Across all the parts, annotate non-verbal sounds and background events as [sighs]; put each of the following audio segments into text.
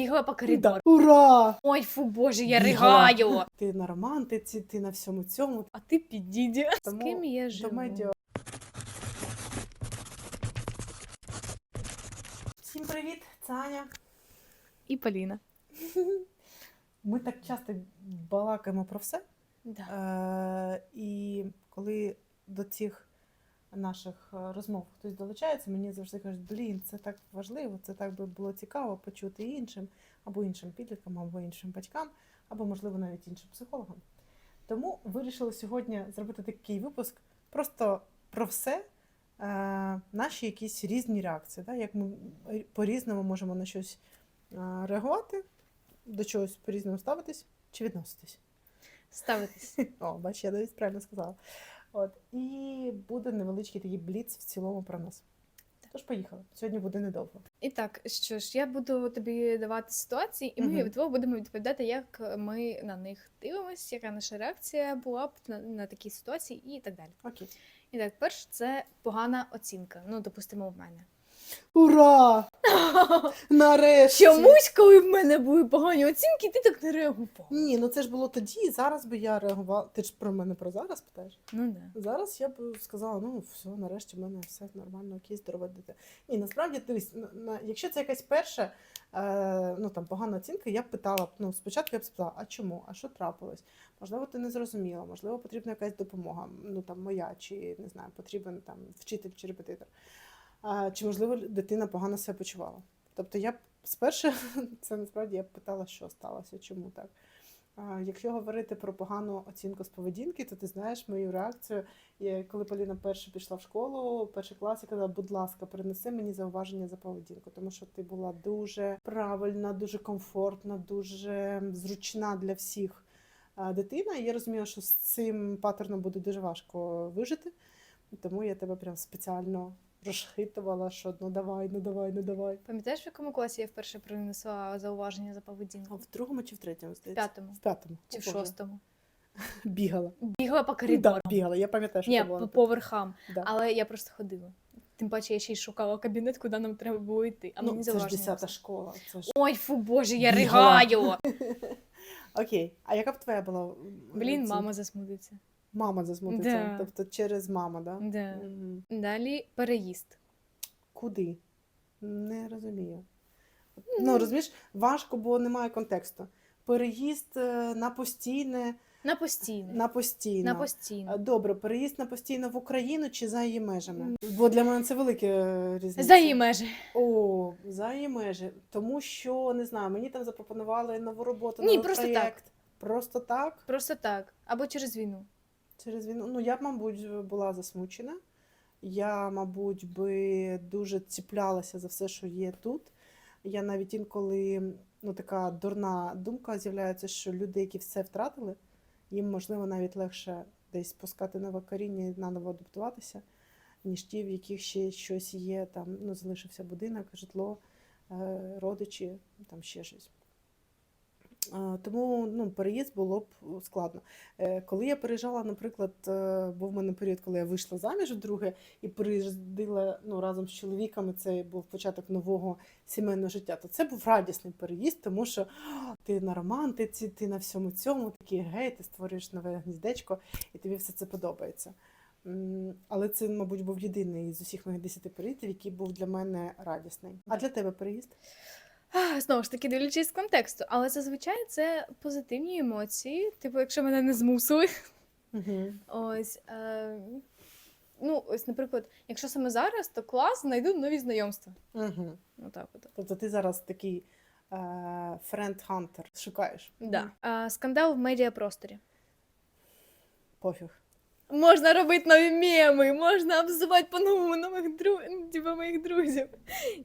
Бігла по коридору. Ура! Ой, фу, боже, я Бігала. ригаю. Ти на романтиці, ти на всьому цьому. А ти підійді. З Тому ким я До живу? медіа. Всім привіт, це Аня. І Поліна. [laughs] Ми так часто балакаємо про все. Да. Е, і коли до цих наших е, розмов хтось долучається, мені завжди кажуть, блін, це так важливо, це так би було цікаво почути іншим, або іншим підліткам, або іншим батькам, або, можливо, навіть іншим психологам. Тому вирішили сьогодні зробити такий випуск просто про все, е, наші якісь різні реакції, да? як ми по-різному можемо на щось е, реагувати, до чогось по-різному ставитись чи відноситись. Ставитись. [laughs] О, бач, я навіть правильно сказала. От. І буде невеличкий такий бліц в цілому про нас. Тож поїхали. Сьогодні буде недовго. І так, що ж, я буду тобі давати ситуації, і ми Мгм. вдвох будемо відповідати, як ми на них дивимося, яка наша реакція була б на, на такі ситуації і так далі. Окей. І так, перш це погана оцінка. Ну, допустимо, в мене. Ура! [laughs] Нарешті! Чомусь, коли в мене були погані оцінки, ти так не реагував. Ні, ну це ж було тоді, і зараз би я реагувала. Ти ж про мене про зараз питаєш? Ну да. Зараз я б сказала, ну все, нарешті в мене все нормально, окей, здорове дитя. Ні, насправді дивись, на, на, якщо це якась перша е, ну, там, погана оцінка, я б питала, б, ну, спочатку я б спитала, а чому? А що трапилось? Можливо, ти не зрозуміла, можливо, потрібна якась допомога, ну там моя, чи не знаю, потрібен там вчитель чи репетитор. Чи можливо дитина погано себе почувала? Тобто я спершу, [laughs] це насправді я питала, що сталося, чому так. Якщо говорити про погану оцінку з поведінки, то ти знаєш мою реакцію. Я, коли Поліна перша пішла в школу, перший клас, я казала, будь ласка, принеси мені зауваження за поведінку, тому що ти була дуже правильна, дуже комфортна, дуже зручна для всіх дитина. І я розуміла, що з цим паттерном буде дуже важко вижити. Тому я тебе прям спеціально розхитувала, що ну давай, ну давай, ну давай. Пам'ятаєш, в якому класі я вперше принесла зауваження за А поведінку? в другому чи в третьому В здається? п'ятому В п'ятому. чи О, в Боже. шостому. [laughs] Бігала. Бігла по Да, бігала. Я пам'ятаю, що Ні, це було. по поверхам. Да. Але я просто ходила. Тим паче я ще й шукала кабінет, куди нам треба було йти. А ну, мені це ж зауваження 10 школа. Це ж... Ой, фу, боже, я Бігала. ригаю. [laughs] Окей. А яка б твоя була? Блін, мама засмутиться. Мама засмутиться. Да. Тобто через маму, да? Да. Мгм. Далі переїзд. Куди? Не розумію. Ну, розумієш, важко, бо немає контексту. Переїзд е, на постійне, На постійне. на постійно. На Е, постійне. Добре, переїзд на постійно в Україну чи за її межами? Бо для мене це велике е, різниця. За її межі. О, за її межі. Тому що не знаю, мені там запропонували нову роботу, Ні, новий просто так. Просто так. Просто так. Або через війну. Через війну. Ну, я б, мабуть, була засмучена. Я, мабуть, би дуже ціплялася за все, що є тут. Я навіть інколи ну, така дурна думка з'являється, що люди, які все втратили, їм можливо навіть легше десь спускати нове коріння і наново адаптуватися, ніж ті, в яких ще щось є, там ну, залишився будинок, житло, е, родичі, там ще щось. Е, Тому ну, переїзд було б складно. Е, Коли я переїжджала, наприклад, е, був в мене період, коли я вийшла заміж вдруге і переїздила ну, разом з чоловіками, це був початок нового сімейного життя, то це був радісний переїзд, тому що ти на романтиці, ти на всьому цьому, такий гей, ти створюєш нове гніздечко, і тобі все це подобається. Але це, мабуть, був єдиний з усіх моїх десяти переїздів, який був для мене радісний. А для тебе переїзд? Знову ж таки, дивлячись з контексту. Але зазвичай це позитивні емоції. Типу, якщо мене не змусили. Угу. Ось. Е... Ну, ось, наприклад, якщо саме зараз, то клас, знайду нові знайомства. Угу. Отак от. Тобто ти зараз такий френд-хантер, шукаєш. Да. А, скандал в медіапросторі. Пофіг. Можна робити нові меми, можна обзивати по-новому нових дру... типу, моїх друзів.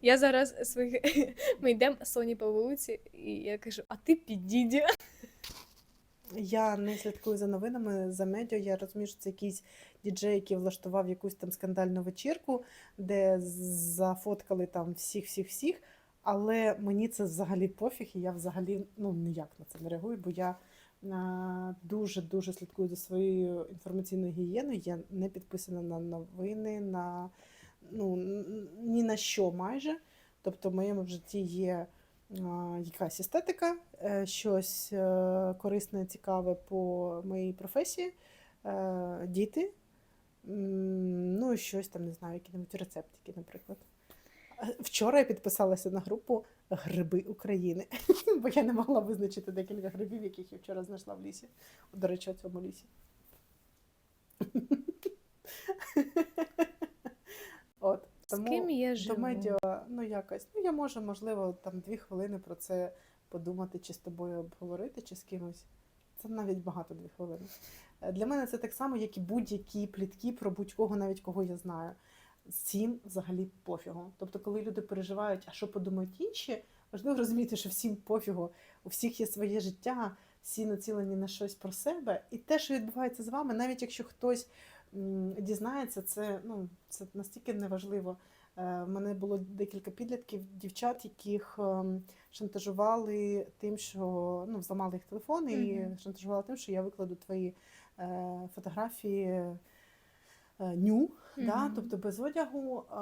Я зараз своїх... [laughs] ми йдемо Соні по вулиці, і я кажу, а ти підійді. Я не слідкую за новинами за медіа. Я розумію, що це якийсь діджей, який влаштував якусь там скандальну вечірку, де зафоткали там всіх, всіх, всіх. Але мені це взагалі пофіг, і я взагалі ну ніяк на це не реагую, бо я дуже дуже слідкую за своєю інформаційною гігієною. Я не підписана на новини, на ну ні на що майже. Тобто в моєму житті є якась естетика, е, щось е, корисне, цікаве по моїй професії, е, діти, ну і щось там, не знаю, які-небудь рецептики, наприклад. Вчора я підписалася на групу Гриби України, [laughs] бо я не могла визначити декілька грибів, яких я вчора знайшла в лісі. До речі, у цьому лісі. [laughs] От. З ким я живу? До медіа, ну якось. Ну, я можу, можливо, там дві хвилини про це подумати, чи з тобою обговорити, чи з кимось. Це навіть багато дві хвилини. Е, Для мене це так само, як і будь-які плітки про будь-кого, навіть кого я знаю. Всім взагалі пофігу. Тобто, коли люди переживають, а що подумають інші, важливо розуміти, що всім пофігу, у всіх є своє життя, всі націлені на щось про себе. І те, що відбувається з вами, навіть якщо хтось дізнається, це, ну, це настільки неважливо. Е, В мене було декілька підлітків, дівчат, яких ем, шантажували тим, що ну, зламали їх телефон і Мгм. шантажували тим, що я викладу твої е, фотографії mm -hmm. да, тобто без одягу, е,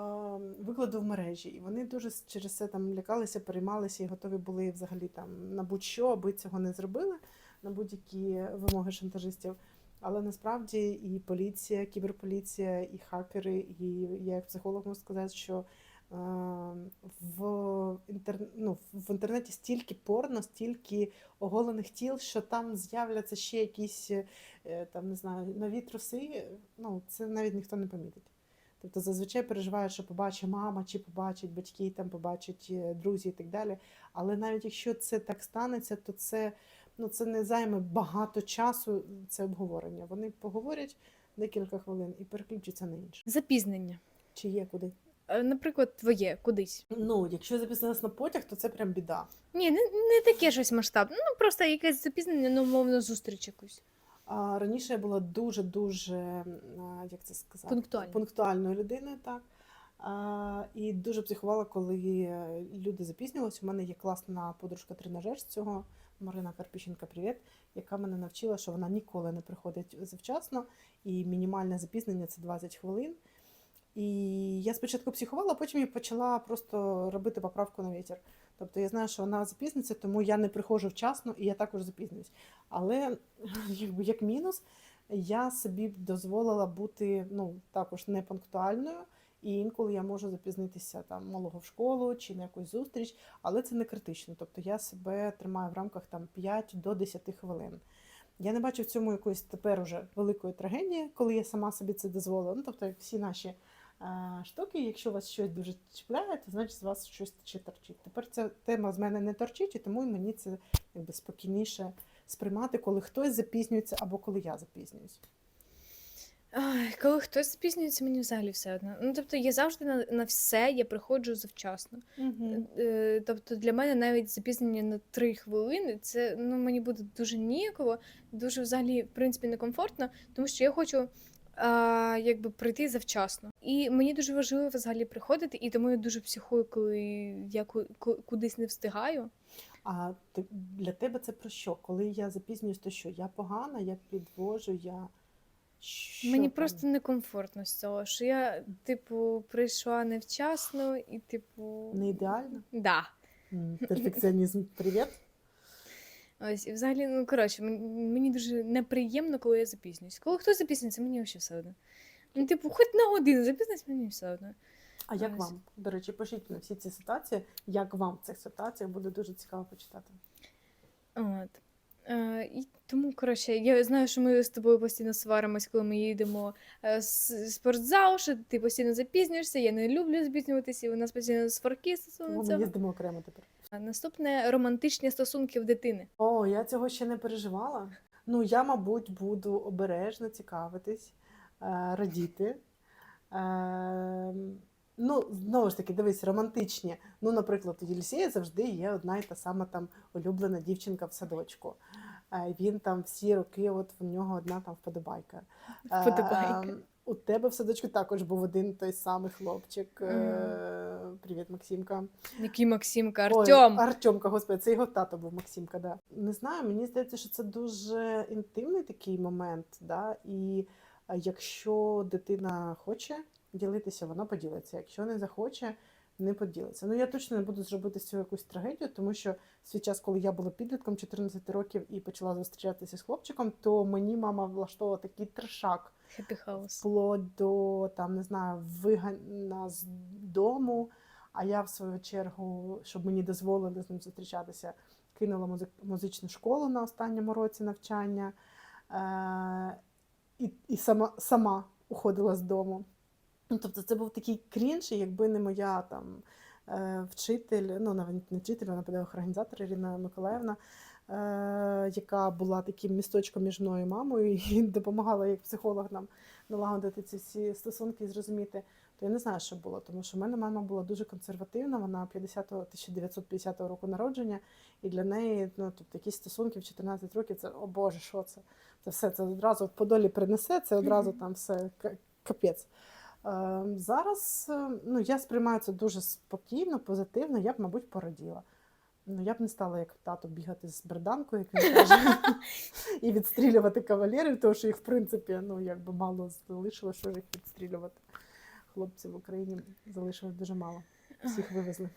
викладу в мережі. І вони дуже через це там лякалися, переймалися і готові були взагалі там на будь-що, аби цього не зробили, на будь-які вимоги шантажистів. Але насправді і поліція, кіберполіція, і хакери, і я як психолог можу сказати, що е, в, інтер... ну, в інтернеті стільки порно, стільки оголених тіл, що там з'являться ще якісь е, там, не знаю, нові труси, ну, це навіть ніхто не помітить. Тобто зазвичай переживають, що побачить мама, чи побачать батьки, там побачать е, друзі і так далі. Але навіть якщо це так станеться, то це, ну, це не займе багато часу, це обговорення. Вони поговорять декілька хвилин і переключаться на інше. Запізнення. Чи є куди? Е, Наприклад, твоє кудись. Ну, якщо записалась на потяг, то це прям біда. Ні, не, не таке щось масштабне. Ну просто якесь запізнення, ну, мовно, зустріч якусь. А раніше я була дуже дуже як це сказати Пунктуальна. пунктуальною людиною, так. А, і дуже психувала, коли е, люди запізнювалися. У мене є класна подружка тренажер з цього Марина Карпіщенка, привіт, яка мене навчила, що вона ніколи не приходить завчасно, і мінімальне запізнення це 20 хвилин. І я спочатку психувала, потім я почала просто робити поправку на вітер. Тобто я знаю, що вона запізниться, тому я не приходжу вчасно і я також запізнююсь. Але [laughs] як мінус, я собі дозволила бути ну, також не пунктуальною. І інколи я можу запізнитися там малого в школу чи на якусь зустріч, але це не критично. Тобто я себе тримаю в рамках там 5 до 10 хвилин. Я не бачу в цьому якоїсь тепер уже великої трагедії, коли я сама собі це дозволила. Ну, тобто, всі наші штуки, якщо вас щось дуже чіпляє, то значить з вас щось ще торчить. Тепер ця тема з мене не торчить, і тому мені це якби спокійніше сприймати, коли хтось запізнюється або коли я запізнююсь. Ай, коли хтось запізнюється, мені взагалі все одно. Ну, тобто, я завжди на, на все я приходжу завчасно. Е, Тобто для мене навіть запізнення на три хвилини це ну мені буде дуже ніяково, дуже взагалі в принципі некомфортно, тому що я хочу а, якби прийти завчасно. І мені дуже важливо взагалі приходити, і тому я дуже психую, коли я ку- ку- кудись не встигаю. А ти, для тебе це про що? Коли я запізнююсь, то що? Я погана, я підвожу, я. Що мені там? просто некомфортно з цього, що я, типу, прийшла невчасно і, типу, не ідеально. да. Перфекціонізм, привіт. Ось, і взагалі, ну коротше, мені, мені дуже неприємно, коли я запізнююсь. Коли хтось запізнюється, мені взагалі все одно. Ну, типу, хоч на годину запізнюсь, мені все одно. А як Ось. вам? До речі, пишіть на всі ці ситуації, як вам в цих ситуаціях буде дуже цікаво почитати. От. Е, і тому, коротше, я знаю, що ми з тобою постійно сваримось, коли ми їдемо е, з спортзал, що ти постійно запізнюєшся, я не люблю запізнюватися, і у нас постійно сварки стосовно Тому ми цього. їздимо окремо тепер. А Наступне романтичні стосунки в дитини. О, я цього ще не переживала. Ну, я, мабуть, буду обережно цікавитись, е, радіти. Е, ну, знову ж таки, дивись, романтичні. Ну, наприклад, у Єлісія завжди є одна і та сама там улюблена дівчинка в садочку. Е, він там всі роки, от в нього одна там вподобайка. Е, Вподобайка. У тебе в садочку також був один той самий хлопчик. Е, Привіт, Максимка. Який Максимка, Ой, Артем. Артемка, господи, це його тато був Максимка, да. Не знаю, мені здається, що це дуже інтимний такий момент, да, і е, якщо дитина хоче ділитися, вона поділиться. Якщо не захоче, не поділиться. Ну я точно не буду зробити з цього якусь трагедію, тому що в свій час, коли я була підлітком 14 років і почала зустрічатися з хлопчиком, то мені мама влаштовувала такий трешак. Вплоть до там, не знаю, вигана з дому. А я, в свою чергу, щоб мені дозволили з ним зустрічатися, кинула музи- музичну школу на останньому році навчання е- і, і сама, сама уходила з дому. Ну, тобто це був такий крінж, якби не моя там е, вчитель, ну навіть не вчитель, вона педагог-організатор Ірина Миколаївна, яка була таким місточком між мною і мамою і [laughs] допомагала як психолог нам налагодити ці всі стосунки і зрозуміти, то я не знаю, що було. Тому що в мене мама була дуже консервативна, вона 50 1950 року народження, і для неї ну, тобто, якісь стосунки в 14 років це о Боже, що це? Це все це одразу в Подолі принесе, це одразу там все ка- капець. Е, Зараз е, ну, я сприймаю це дуже спокійно, позитивно, я б, мабуть, пораділа. Ну, я б не стала як тато бігати з берданкою, як він каже, і відстрілювати кавалерів, тому що їх, в принципі, ну, якби мало залишилося, що їх відстрілювати. Хлопців в Україні залишилось дуже мало. Всіх вивезли.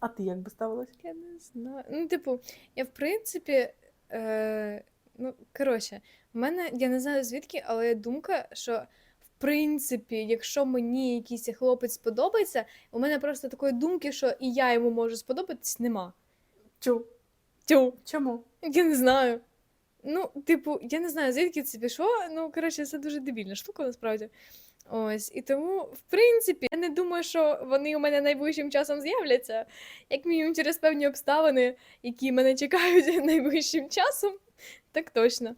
А ти як би ставилась? Я не знаю. Ну, типу, я в принципі. Е, ну, коротше, в мене, я не знаю звідки, але думка, що принципі, якщо мені якийсь хлопець сподобається, у мене просто такої думки, що і я йому можу сподобатись, нема. Чу. Тю, Чому? я не знаю. Ну, типу, я не знаю, звідки це пішло. Ну, коротше, це дуже дебільна штука, насправді. Ось, і тому, в принципі, я не думаю, що вони у мене найближчим часом з'являться. Як мінімум через певні обставини, які мене чекають [laughs] найближчим часом, так точно.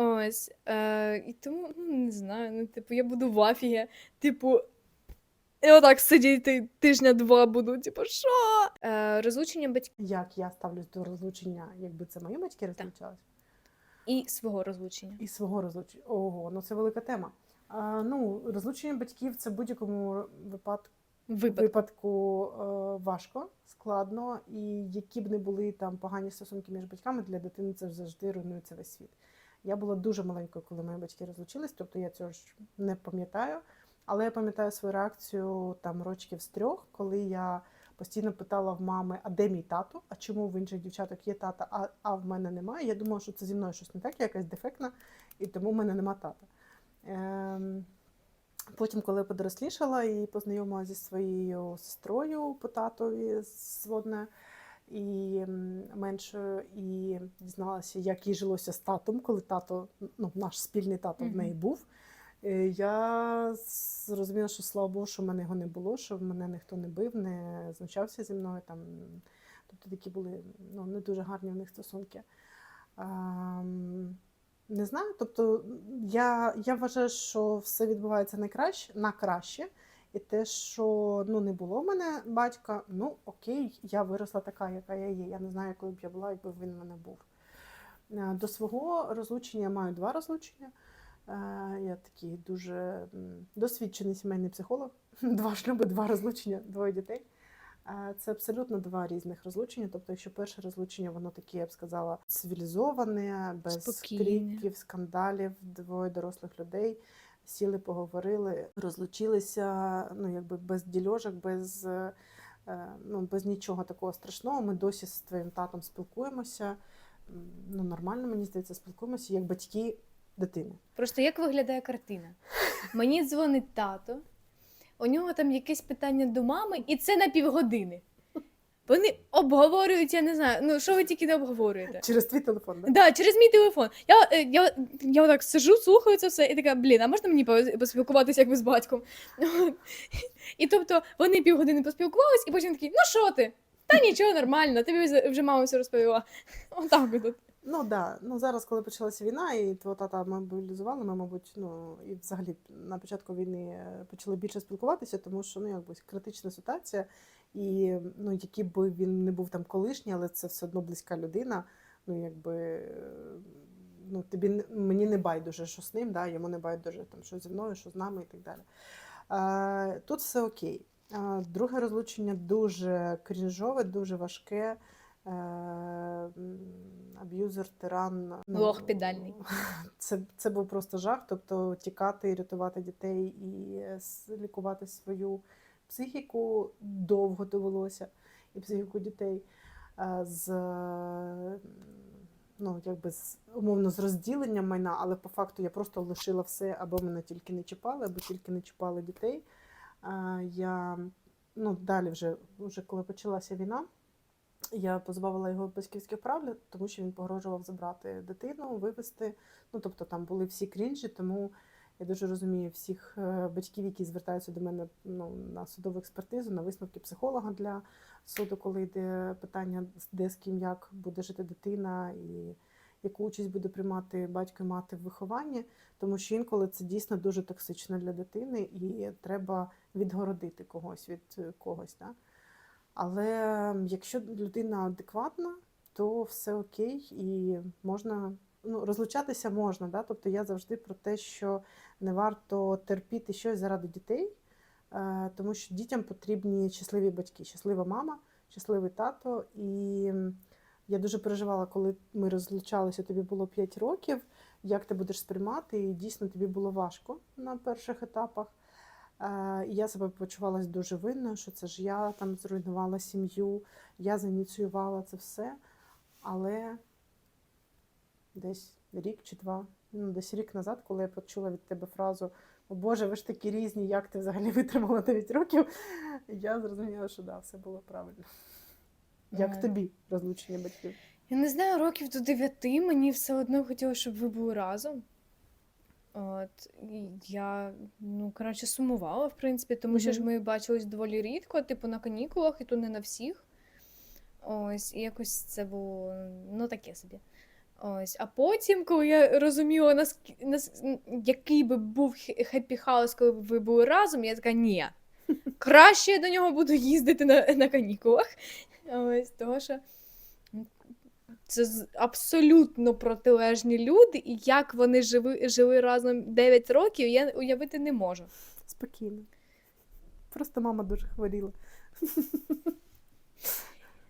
Ось. Е, і тому, ну, не знаю, ну, типу, я буду в афігі, типу. І отак сидіти тижня-два буду, типу, що? Е, розлучення батьків Як я ставлюсь до розлучення, якби це мої батьки розлучались? і свого розлучення. І свого розлучення. Ого, ну це велика тема. А, ну, розлучення батьків це в будь-якому випадку, Випадку. випадку е, важко, складно, і які б не були там погані стосунки між батьками, для дитини це завжди руйнується весь світ. Я була дуже маленькою, коли мої батьки розлучились, тобто я цього ж не пам'ятаю. Але я пам'ятаю свою реакцію там рочків з трьох, коли я постійно питала в мами, а де мій тато? А чому в інших дівчаток є тата, а, а в мене немає? Я думала, що це зі мною щось не так, я якась дефектна, і тому в мене нема тата. Ем, Потім, коли я подорослішала і познайомилася зі своєю сестрою по татові сводною і меншою, і дізналася, як їй жилося з татом, коли тато, ну, наш спільний тато в неї був. Е, Я зрозуміла, що слава Богу, що в мене його не було, що мене ніхто не бив, не знущався зі мною. Там, тобто такі були ну, не дуже гарні в них стосунки. Ам, не знаю, тобто я, я вважаю, що все відбувається найкраще, на краще. І те, що ну, не було в мене батька, ну окей, я виросла така, яка я є. Я не знаю, якою б я була, якби він в мене був. Е, До свого розлучення я маю два розлучення. Е, Я такий дуже досвідчений сімейний психолог. [laughs] Два шлюби, два розлучення, двоє дітей. Е, Це абсолютно два різних розлучення. Тобто, якщо перше розлучення, воно таке, я б сказала, цивілізоване, без криків, скандалів, двоє дорослих людей. Сіли, поговорили, розлучилися, ну якби без дільожок, без, е, е, ну, без нічого такого страшного. Ми досі з твоїм татом спілкуємося. Ну, нормально, мені здається, спілкуємося як батьки дитини. Просто як виглядає картина? Мені дзвонить тато, у нього там якесь питання до мами, і це на півгодини. Вони обговорюють, я не знаю, ну що ви тільки не обговорюєте? Через твій телефон, да? Да, через мій телефон. Я, е, я, я отак сижу, слухаю це все, і така, блін, а можна мені пос- поспілкуватися як ви з батьком? І тобто вони півгодини поспілкувались, і потім такі, ну що ти? Та нічого, нормально, тобі вже- вже мама все розповіла. [laughs] Отак от. Ну да. Ну зараз, коли почалася війна, і твого тата мобілізували, ми, мабуть, ну і взагалі на початку війни е, почали більше спілкуватися, тому що ну якби критична ситуація, і ну який би він не був там колишній, але це все одно близька людина. Ну якби е, ну тобі мені не байдуже, що з ним, да, йому не байдуже там, що зі мною, що з нами і так далі. Е, тут все окей. Е, друге розлучення дуже крінжове, дуже важке. Аб'юзер, тиран. ну, Лох піддальний. [laughs] Це, це був просто жах. Тобто тікати, рятувати дітей і лікувати свою психіку довго довелося, і психіку дітей е, з, е, ну, якби з, умовно, з розділенням майна, але по факту я просто лишила все, аби мене тільки не чіпали, аби тільки не чіпали дітей. Е, Я ну, далі, вже, вже коли почалася війна, я позбавила його батьківських прав, тому що він погрожував забрати дитину, вивезти. Ну, тобто там були всі крінжі, тому я дуже розумію всіх е, батьків, які звертаються до мене ну, на судову експертизу, на висновки психолога для суду, коли йде питання, де з ким як буде жити дитина і яку участь буде приймати батько і мати в вихованні, тому що інколи це дійсно дуже токсично для дитини, і треба відгородити когось від е, когось. Да? Але якщо людина адекватна, то все окей, і можна ну, розлучатися можна. Да? Тобто я завжди про те, що не варто терпіти щось заради дітей, е, тому що дітям потрібні щасливі батьки, щаслива мама, щасливий тато. І я дуже переживала, коли ми розлучалися, тобі було 5 років, як ти будеш сприймати, і дійсно тобі було важко на перших етапах. Е, І я себе почувалася дуже винною, що це ж я там зруйнувала сім'ю, я заініціювала це все. Але десь рік чи два, ну десь рік назад, коли я почула від тебе фразу О Боже, ви ж такі різні, як ти взагалі витримала 9 років, я зрозуміла, що да, все було правильно. Як Ага. тобі розлучення батьків? Я не знаю, років до дев'яти мені все одно хотілося, щоб ви були разом. От, я, ну, коротше, сумувала, в принципі, тому що ж ми бачились доволі рідко, типу на канікулах, і то не на всіх. Ось, і якось це було, ну, таке собі. Ось. А потім, коли я розуміла, наск... нас... який би був хеппі хаус, коли б ви були разом, я така, ні. Краще я до нього буду їздити на, на канікулах. Ось, того що це абсолютно протилежні люди, і як вони живи, жили разом 9 років, я уявити не можу. Спокійно. Просто мама дуже хворіла.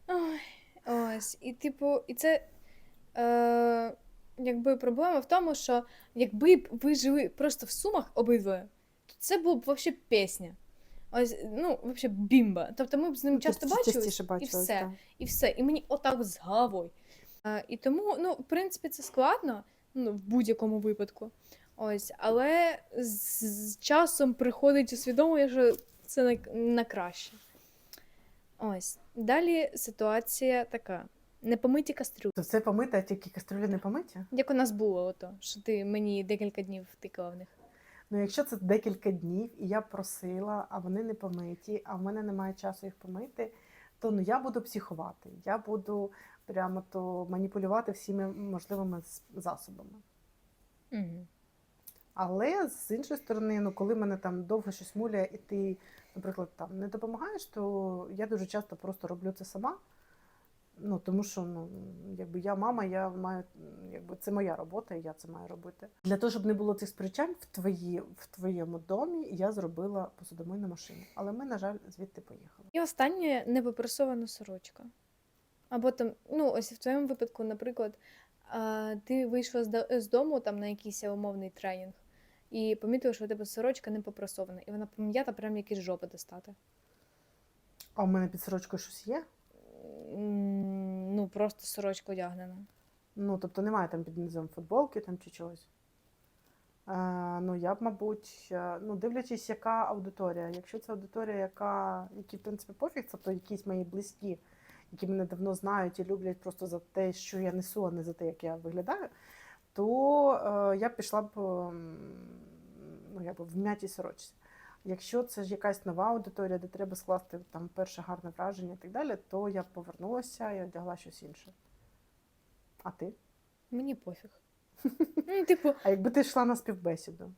Ой, ось, і типу, і це е, якби проблема в тому, що якби б ви жили просто в сумах обидвоє, то це була б взагалі пісня. Ось, ну, взагалі бімба. Тобто ми б з ним Ну, часто тобто бачились, частіше бачились, і все. так. І все. І мені отак з головою. А, і тому, ну, в принципі, це складно ну, в будь-якому випадку. Ось, але з, з часом приходить усвідомлення, що це на, на краще. Ось. Далі ситуація така: непомиті кастрюлі. То все помите, а тільки каструлі не помиті? Як у нас було, ото, що ти мені декілька днів втикала в них. Ну, якщо це декілька днів, і я просила, а вони не помиті, а в мене немає часу їх помити, то ну я буду психувати. Я буду прямо то маніпулювати всіми можливими засобами. Угу. Але з іншої сторони, ну коли мене там довго щось муляє, і ти, наприклад, там не допомагаєш, то я дуже часто просто роблю це сама. Ну тому що ну якби я мама, я маю якби це моя робота, і я це маю робити. Для того, щоб не було цих сперечань в твої в твоєму домі, я зробила посудомийну машину. Але ми, на жаль, звідти поїхали. І останнє непопресована сорочка. Або там, ну, ось в твоєму випадку, наприклад, ти вийшла з, з дому там на якийсь умовний тренінг і помітила, що у тебе сорочка не попресована, і вона пом'ята, прям якісь жопи достати. А у мене під сорочкою щось є. Ну, просто сорочка одягнена. Ну, тобто немає там під низом футболки там чи чогось. Е, ну, я б, мабуть, е, ну, дивлячись, яка аудиторія. Якщо це аудиторія, яка, які, в принципі, пофіг, тобто якісь мої близькі, які мене давно знають і люблять просто за те, що я несу, а не за те, як я виглядаю, то е, я б пішла б ем, ну, якби в м'ятій сорочці. Якщо це ж якась нова аудиторія, де треба скласти там перше гарне враження і так далі, то я повернулася і одягла щось інше. А ти? Мені пофіг. [laughs] Ну, типу, А якби ти йшла на співбесіду?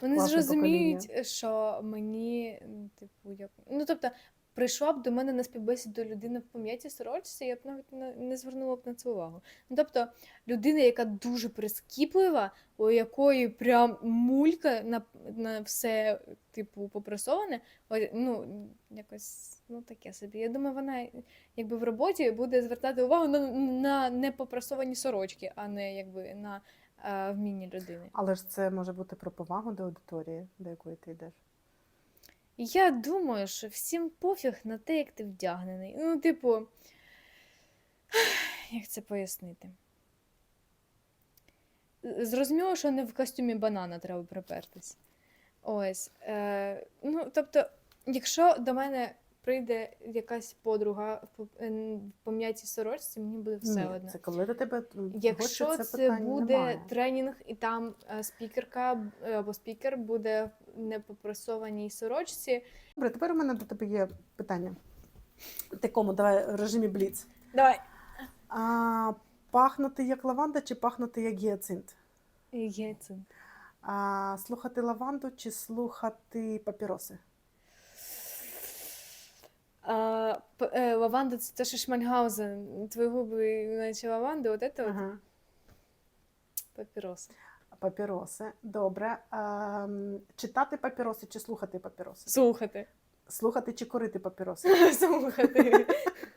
Вони Класне зрозуміють, що мені, типу, як. Ну, тобто, прийшла б до мене на співбесіду людина в пом'ятій сорочці, я б навіть не, не звернула б на це увагу. Ну, тобто, людина, яка дуже прискіплива, у якої прям мулька на, на все, типу, попресоване, ну, якось, ну, таке собі. Я думаю, вона якби в роботі буде звертати увагу на, на непопресовані сорочки, а не якби на е, вміння людини. Але ж це може бути про повагу до аудиторії, до якої ти йдеш. Я думаю, що всім пофіг на те, як ти вдягнений. Ну, типу, [sighs] як це пояснити? Зрозуміло, що не в костюмі банана треба припертись. Ось. Е, ну, тобто, якщо до мене прийде якась подруга в по- пом'ятій сорочці, мені буде все Ні, одно. Це коли до тебе Якщо гості, це, буде немає. тренінг, і там е, спікерка е, або спікер буде в непопресованій сорочці. Добре, тепер у мене до тебе є питання. В такому, давай, режимі бліц. Давай. А, пахнути як лаванда чи пахнути як гіацинт? Яйця. А, слухати лаванду чи слухати папіроси? А, п- е, лаванда це те, що Шмальгаузен. Твої губи, наче лаванди, от це от папіроси. Папіроси. Добре. А, читати папіроси чи слухати папіроси? Слухати. Слухати чи курити папіроси? [laughs] Слухати.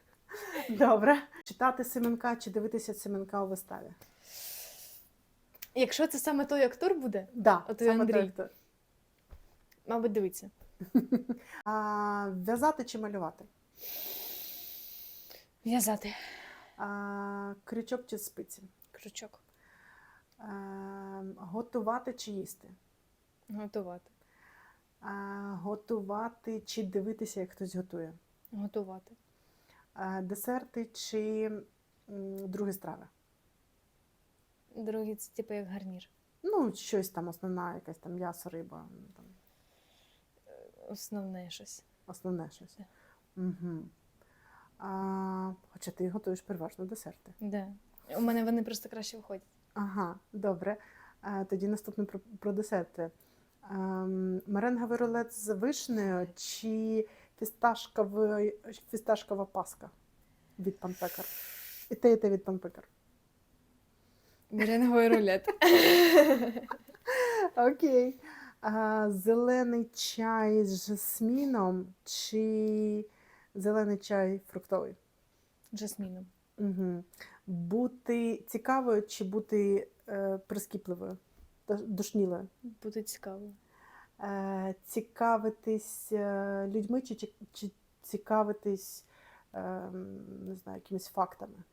[laughs] Добре. Читати Семенка чи дивитися Семенка у виставі? Якщо це саме той актор буде, Да, От саме Андрій. так, так. мабуть, дивиться. [laughs] А, в'язати чи малювати? В'язати. А, крючок чи спиці? Крючок. А, готувати чи їсти? Готувати. А, готувати чи дивитися, як хтось готує? Готувати. А, десерти чи другі страви? Другий це типу як гарнір. Ну, щось там основна, якась там м'ясо, риба, там, Основне щось. основне щось. Угу. А, хоча ти готуєш переважно десерти. Да. У мене вони просто краще виходять. Ага, добре. Тоді наступне про, про десерти. Ем, меренговий рулет з вишнею чи фісташкова, фісташкова паска від панпекар? І те, і те від панпекар. Меренговий рулет. [laughs] Окей. А, зелений чай з жасміном чи зелений чай фруктовий? Жасміном. Угу. Бути цікавою чи бути е, прискіпливою, душнілою? Буде цікаво. Е, цікавитись е, людьми чи, чи, чи цікавитись е, не знаю, якимись фактами?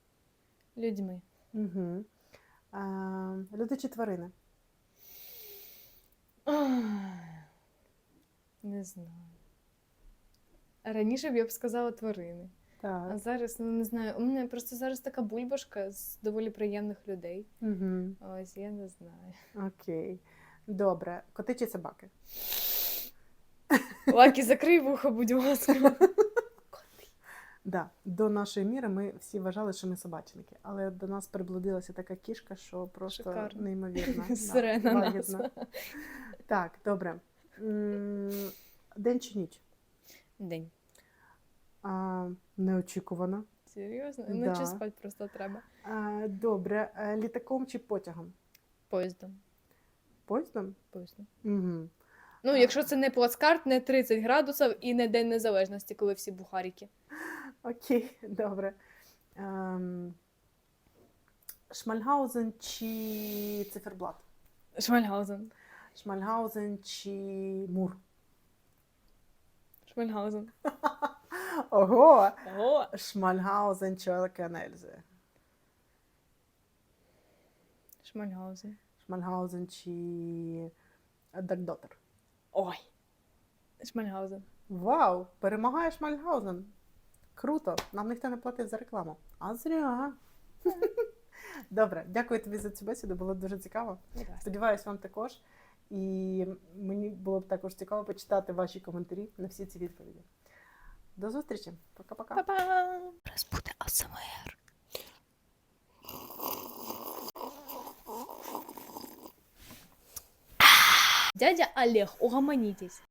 Людьми. Угу. Е, люди чи тварини? Не знаю. Раніше б я б сказала тварини. А зараз, ну не знаю, у мене просто зараз така бульбашка з доволі приємних людей. Угу. Ось я не знаю. Окей. Добре. Коти чи собаки? Лакі, закрий вухо, будь ласка. Да. До нашої міри ми всі вважали, що ми собачники, але до нас приблудилася така кішка, що просто Шикарно. неймовірна. [laughs] Да, Сирена лагідна. назва. Так, добре. День чи ніч? День. А, неочікувано. Серйозно? Да. Ночі спать просто треба. А, добре. А, літаком чи потягом? Поїздом. Поїздом? Поїздом. Угу. Ну, якщо це не плацкарт, не 30 градусів і не День Незалежності, коли всі бухаріки. Окей, добре. Ем, Шмальгаузен чи циферблат? Шмальгаузен. Шмальгаузен чи мур? Шмальгаузен. [laughs] Ого! О! Шмальгаузен чи Елкенельзе? Шмальгаузен. Шмальгаузен чи Дакдотер? Ой. Шмальгаузен. Вау! Перемагає Шмальгаузен. Круто! Нам ніхто не платив за рекламу. А зря. Добре, дякую тобі за цю бесіду, було дуже цікаво. Сподіваюсь, вам також. І мені було б також цікаво почитати ваші коментарі на всі ці відповіді. До зустрічі. Пока-пока. Па-па! Зараз буде АСМР. Дядя Олег, угомонитесь.